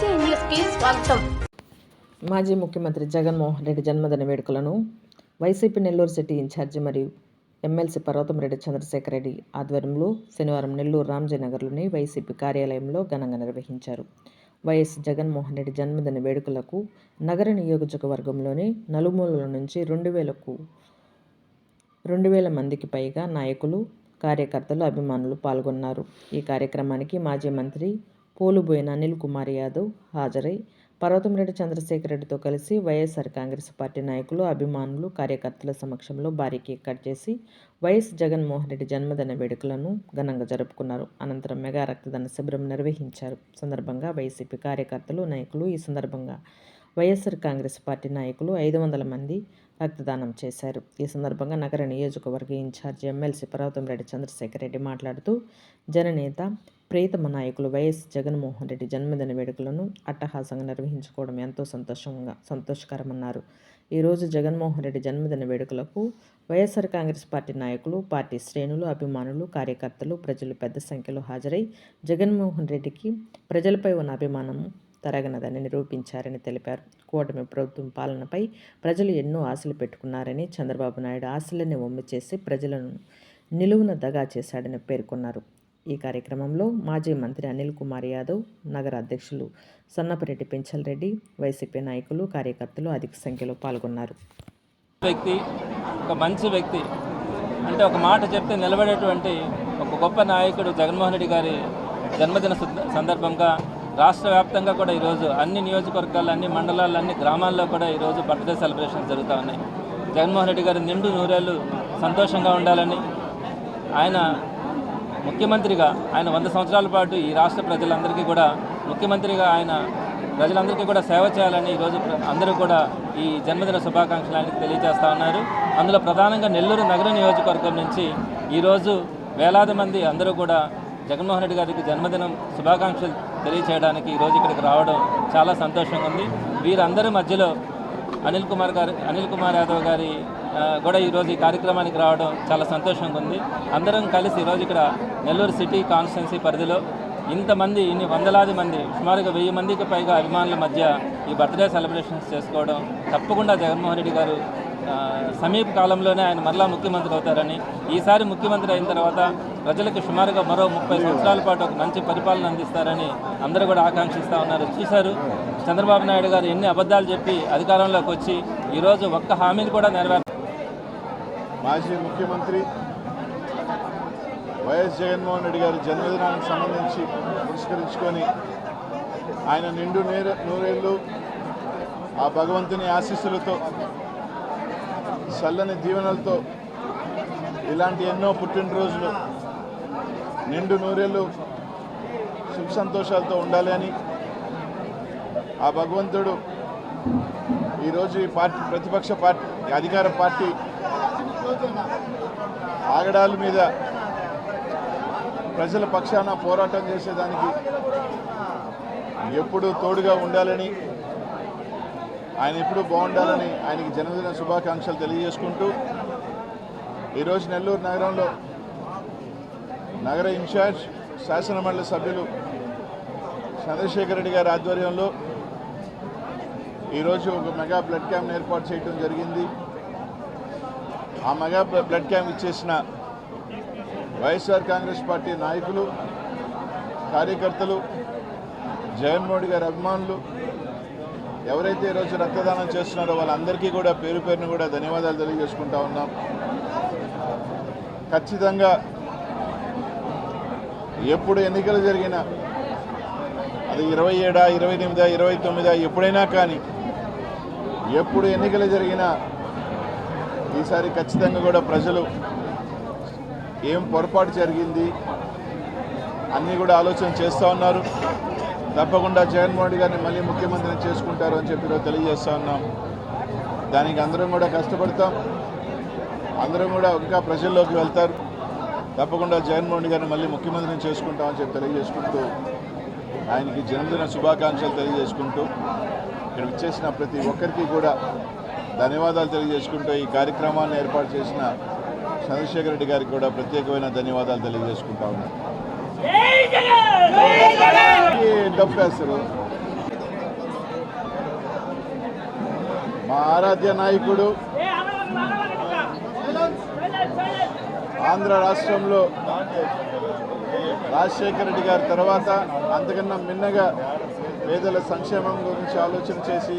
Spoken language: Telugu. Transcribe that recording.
స్వాగతం. మాజీ ముఖ్యమంత్రి జగన్మోహన్ రెడ్డి జన్మదిన వేడుకలను వైసీపీ నెల్లూరు సిటీ ఇన్ఛార్జి మరియు ఎమ్మెల్సీ పర్వతంరెడ్డి చంద్రశేఖర్ రెడ్డి ఆధ్వర్యంలో శనివారం నెల్లూరు రామ్జీనగర్లోని వైసీపీ కార్యాలయంలో ఘనంగా నిర్వహించారు. వైఎస్ జగన్మోహన్ రెడ్డి జన్మదిన వేడుకలకు నగర నియోజకవర్గంలోని నలుమూలల నుంచి రెండు వేలకు రెండు వేల మందికి పైగా నాయకులు కార్యకర్తలు అభిమానులు పాల్గొన్నారు. ఈ కార్యక్రమానికి మాజీ మంత్రి పోలుబోయిన అనిల్ కుమార్ యాదవ్ హాజరై పర్వతంరెడ్డి చంద్రశేఖర్ రెడ్డితో కలిసి వైఎస్ఆర్ కాంగ్రెస్ పార్టీ నాయకులు అభిమానులు కార్యకర్తల సమక్షంలో భారీ కేక్ కట్ చేసి వైఎస్ జగన్మోహన్ రెడ్డి జన్మదిన వేడుకలను ఘనంగా జరుపుకున్నారు. అనంతరం మెగా రక్తదాన శిబిరం నిర్వహించారు. సందర్భంగా వైసీపీ కార్యకర్తలు నాయకులు ఈ సందర్భంగా వైఎస్ఆర్ కాంగ్రెస్ పార్టీ నాయకులు ఐదు వందల మంది రక్తదానం చేశారు. ఈ సందర్భంగా నగర నియోజకవర్గ ఇన్ఛార్జి ఎమ్మెల్సీ పర్వతంరెడ్డి చంద్రశేఖర్ రెడ్డి మాట్లాడుతూ జననేత ప్రియతమ నాయకులు వైఎస్ జగన్మోహన్ రెడ్డి జన్మదిన వేడుకలను అట్టహాసంగా నిర్వహించుకోవడం ఎంతో సంతోషంగా సంతోషకరమన్నారు. ఈరోజు జగన్మోహన్ రెడ్డి జన్మదిన వేడుకలకు వైఎస్ఆర్ కాంగ్రెస్ పార్టీ నాయకులు పార్టీ శ్రేణులు అభిమానులు కార్యకర్తలు ప్రజలు పెద్ద సంఖ్యలో హాజరై జగన్మోహన్ రెడ్డికి ప్రజలపై ఉన్న అభిమానం తరగనదని నిరూపించారని తెలిపారు. కూటమి ప్రభుత్వం పాలనపై ప్రజలు ఎన్నో ఆశలు పెట్టుకున్నారని చంద్రబాబు నాయుడు ఆశలని వమ్ము చేసి ప్రజలను నిలువున దగా చేశాడని పేర్కొన్నారు. ఈ కార్యక్రమంలో మాజీ మంత్రి అనిల్ కుమార్ యాదవ్ నగర అధ్యక్షులు సన్నపరెడ్డి పెంచల్ రెడ్డి వైసీపీ నాయకులు కార్యకర్తలు అధిక సంఖ్యలో పాల్గొన్నారు. వ్యక్తి ఒక మంచి వ్యక్తి. అంటే ఒక మాట చెప్తే నిలబడేటువంటి ఒక గొప్ప నాయకుడు జగన్మోహన్ రెడ్డి గారి జన్మదిన సందర్భంగా రాష్ట్ర వ్యాప్తంగా కూడా ఈరోజు అన్ని నియోజకవర్గాలు అన్ని మండలాలు అన్ని గ్రామాల్లో కూడా ఈరోజు బర్త్డే సెలబ్రేషన్స్ జరుగుతూ ఉన్నాయి. జగన్మోహన్ రెడ్డి గారి నిండు నూరేళ్ళు సంతోషంగా ఉండాలని ఆయన ముఖ్యమంత్రిగా ఆయన వంద సంవత్సరాల పాటు ఈ రాష్ట్ర ప్రజలందరికీ కూడా ముఖ్యమంత్రిగా ఆయన ప్రజలందరికీ కూడా సేవ చేయాలని ఈరోజు అందరూ కూడా ఈ జన్మదిన శుభాకాంక్షలు ఆయనకు తెలియజేస్తా ఉన్నారు. అందులో ప్రధానంగా నెల్లూరు నగర నియోజకవర్గం నుంచి ఈరోజు వేలాది మంది అందరూ కూడా జగన్మోహన్ రెడ్డి గారికి జన్మదినం శుభాకాంక్షలు తెలియచేయడానికి ఈరోజు ఇక్కడికి రావడం చాలా సంతోషంగా ఉంది. వీరందరి మధ్యలో అనిల్ కుమార్ గారు అనిల్ కుమార్ యాదవ్ గారి కూడా ఈరోజు ఈ కార్యక్రమానికి రావడం చాలా సంతోషంగా ఉంది. అందరం కలిసి ఈరోజు ఇక్కడ నెల్లూరు సిటీ కాన్స్టిట్యున్సీ పరిధిలో ఇంతమంది ఇన్ని వందలాది మంది సుమారుగా వెయ్యి మందికి పైగా అభిమానుల మధ్య ఈ బర్త్డే సెలబ్రేషన్స్ చేసుకోవడం తప్పకుండా జగన్మోహన్ రెడ్డి గారు సమీప కాలంలోనే ఆయన మరలా ముఖ్యమంత్రి అవుతారని ఈసారి ముఖ్యమంత్రి అయిన తర్వాత ప్రజలకు సుమారుగా మరో ముప్పై సంవత్సరాల పాటు ఒక మంచి పరిపాలన అందిస్తారని అందరూ కూడా ఆకాంక్షిస్తూ ఉన్నారు. చూశారు చంద్రబాబు నాయుడు గారు ఎన్ని అబద్ధాలు చెప్పి అధికారంలోకి వచ్చి ఈరోజు ఒక్క హామీని కూడా నెరవేర్ మాజీ ముఖ్యమంత్రి వైఎస్ జగన్మోహన్ రెడ్డి గారి జన్మదినానికి సంబంధించి పురస్కరించుకొని ఆయన నిండు నేర నూరేళ్ళు ఆ భగవంతుని ఆశీస్సులతో చల్లని దీవెనలతో ఇలాంటి ఎన్నో పుట్టినరోజులు నిండు నూరేళ్ళు సుఖ సంతోషాలతో ఉండాలి అని ఆ భగవంతుడు ఈరోజు ఈ పార్టీ ప్రతిపక్ష పార్టీ అధికార పార్టీ ఆగడాల మీద ప్రజల పక్షాన పోరాటం చేసేదానికి ఎప్పుడూ తోడుగా ఉండాలని ఆయన ఎప్పుడు బాగుండాలని ఆయనకి జన్మదిన శుభాకాంక్షలు తెలియజేసుకుంటూ ఈరోజు నెల్లూరు నగరంలో నగర ఇన్ఛార్జ్ శాసనమండలి సభ్యులు చంద్రశేఖర్ రెడ్డి గారి ఆధ్వర్యంలో ఈరోజు ఒక మెగా బ్లడ్ క్యాంప్ ఏర్పాటు చేయడం జరిగింది. ఆ మెగా బ్లడ్ క్యాంప్ ఇచ్చేసిన వైఎస్ఆర్ కాంగ్రెస్ పార్టీ నాయకులు కార్యకర్తలు జగన్మోహన్ గారి అభిమానులు ఎవరైతే ఈరోజు రక్తదానం చేస్తున్నారో వాళ్ళందరికీ కూడా పేరు పేరును కూడా ధన్యవాదాలు తెలియజేసుకుంటా ఉన్నాం. ఖచ్చితంగా ఎప్పుడు ఎన్నికలు జరిగినా అది ఇరవై ఏడా ఇరవై ఎనిమిదా ఇరవై తొమ్మిదా ఎప్పుడైనా కానీ ఎప్పుడు ఎన్నికలు జరిగినా ఈసారి ఖచ్చితంగా కూడా ప్రజలు ఏం పొరపాటు జరిగింది అన్నీ కూడా ఆలోచన చేస్తూ ఉన్నారు. తప్పకుండా జగన్మోహన్ రెడ్డి గారిని మళ్ళీ ముఖ్యమంత్రిని చేసుకుంటారు అని చెప్పి తెలియజేస్తా ఉన్నాం. దానికి అందరం కూడా కష్టపడతాం. అందరం కూడా ఇంకా ప్రజల్లోకి వెళ్తారు. తప్పకుండా జగన్మోహన్ రెడ్డి గారిని మళ్ళీ ముఖ్యమంత్రిని చేసుకుంటామని చెప్పి తెలియజేసుకుంటూ ఆయనకి జన్మదిన శుభాకాంక్షలు తెలియజేసుకుంటూ ఇక్కడ విచ్చేసిన ప్రతి ఒక్కరికి కూడా ధన్యవాదాలు తెలియజేసుకుంటూ ఈ కార్యక్రమాన్ని ఏర్పాటు చేసిన చంద్రశేఖర రెడ్డి గారికి కూడా ప్రత్యేకమైన ధన్యవాదాలు తెలియజేసుకుంటా ఉన్నాను కప్పేస్తారు మా ఆరాధ్య నాయకుడు ఆంధ్ర రాష్ట్రంలో రాజశేఖర రెడ్డి గారి తర్వాత అంతకన్నా మిన్నగా పేదల సంక్షేమం గురించి ఆలోచన చేసి